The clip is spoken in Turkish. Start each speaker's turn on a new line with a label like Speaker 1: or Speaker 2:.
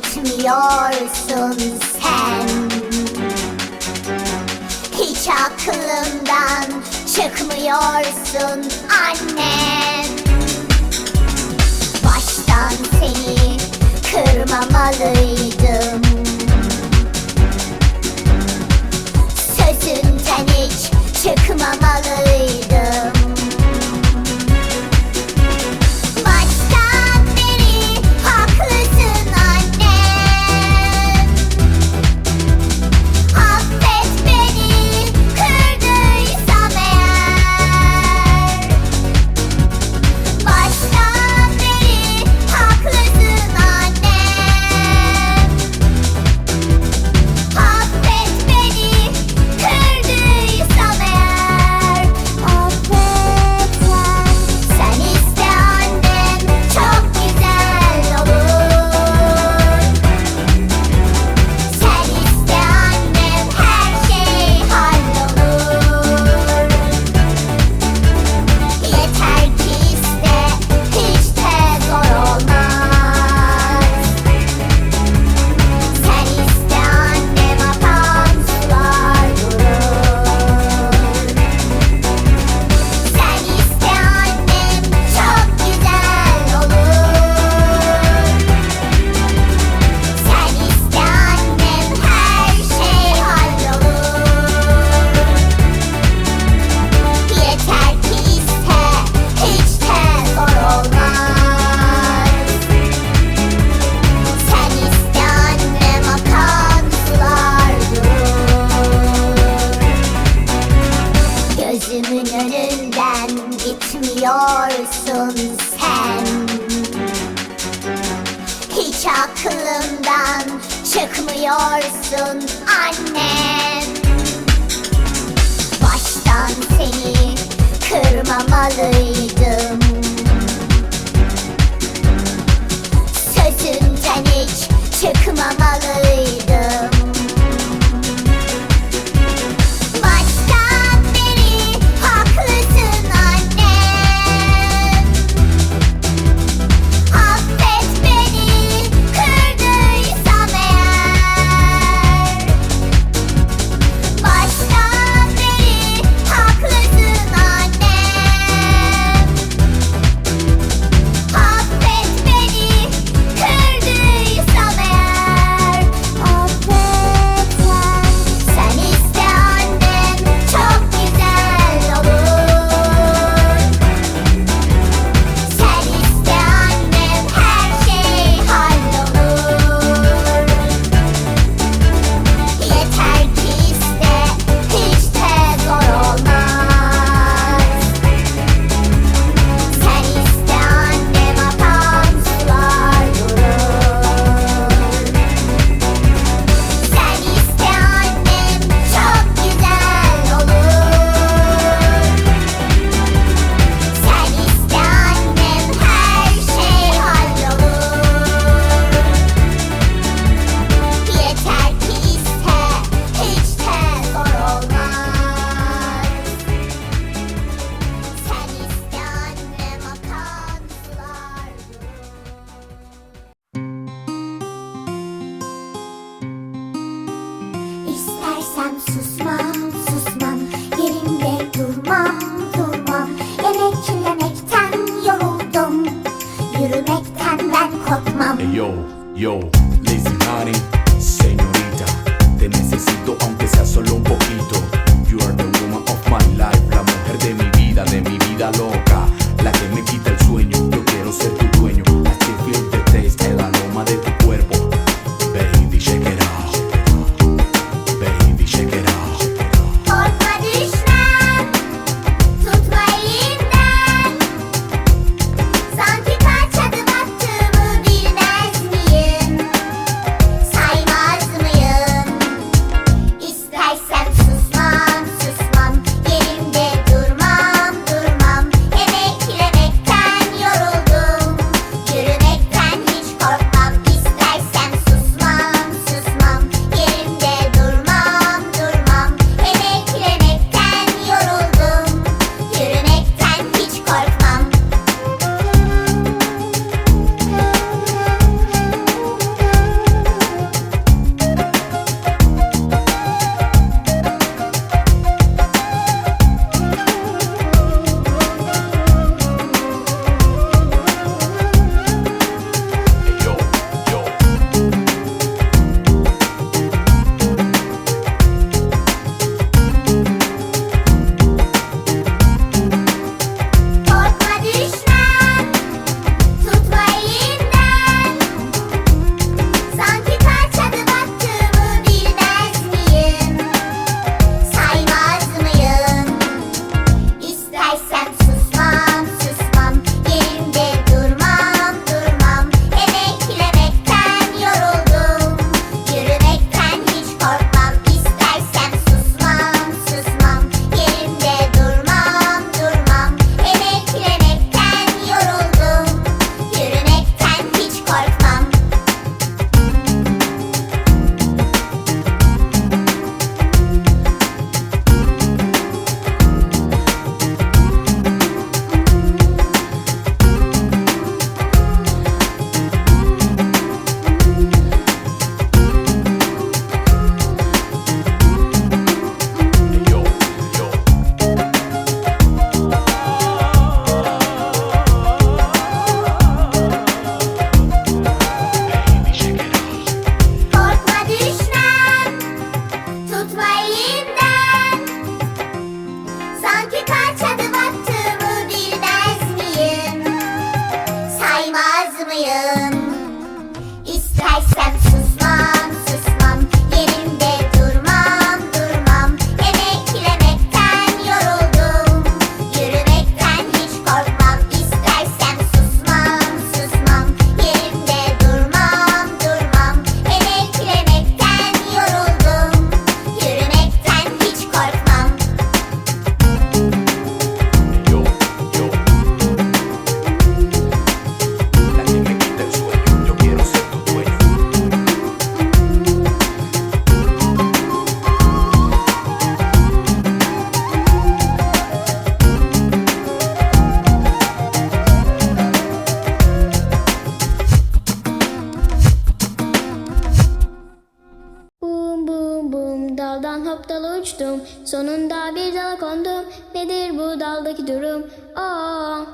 Speaker 1: etmiyorsun sen? Hiç aklımdan çıkmıyorsun annem Baştan seni kırmamalıydım. Gözümden gitmiyorsun sen. Hiç aklımdan çıkmıyorsun annem Baştan seni kırmamalıydım.
Speaker 2: yo, yo, Lazy
Speaker 1: Money.
Speaker 3: Hop dala uçtum Sonunda bir dala kondum Nedir bu daldaki durum? Aa,